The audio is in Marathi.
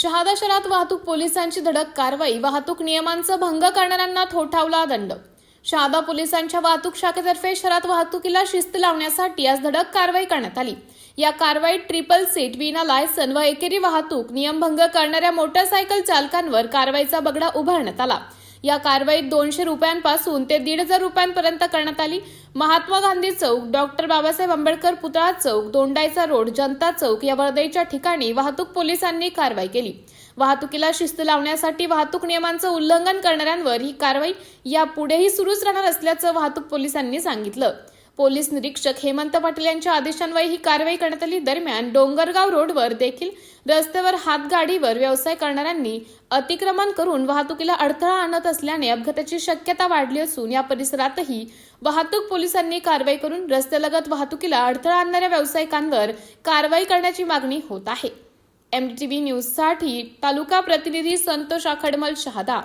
शहादा शहरात वाहतूक पोलिसांची धडक कारवाई वाहतूक नियमांचा भंग करणाऱ्यांना थोठावला दंड. शहादा पोलिसांच्या वाहतूक शाखेतर्फे शहरात वाहतुकीला शिस्त लावण्यासाठी आज धडक कारवाई करण्यात आली. या कारवाईत ट्रिपल सीट विना लायसन व एकेरी वाहतूक नियमभंग करणाऱ्या मोटरसायकल चालकांवर कारवाईचा बगडा उभारण्यात आला. या कारवाईत दोनशे रुपयांपासून ते दीड हजार रुपयांपर्यंत करण्यात आली. महात्मा गांधी चौक डॉक्टर बाबासाहेब आंबेडकर पुतळा चौक दोंडाईचा रोड जनता चौक या वर्दईच्या ठिकाणी वाहतूक पोलिसांनी कारवाई केली. वाहतुकीला शिस्त लावण्यासाठी वाहतूक नियमांचं उल्लंघन करणाऱ्यांवर ही कारवाई यापुढेही सुरूच राहणार असल्याचं वाहतूक पोलिसांनी सांगितलं. पोलीस निरीक्षक हेमंत पाटील यांच्या आदेशान्वये ही कारवाई करण्यात आली. दरम्यान डोंगरगाव रोडवर देखील रस्त्यावर हातगाडीवर व्यवसाय करणाऱ्यांनी अतिक्रमण करून वाहतुकीला अडथळा आणत असल्याने अपघाताची शक्यता वाढली असून या परिसरातही वाहतूक पोलिसांनी कारवाई करून रस्त्यालगत वाहतुकीला अडथळा आणणाऱ्या व्यावसायिकांवर कारवाई करण्याची मागणी होत आहे. एमटीव्ही न्यूजसाठी तालुका प्रतिनिधी संतोष आखडमल शहादा.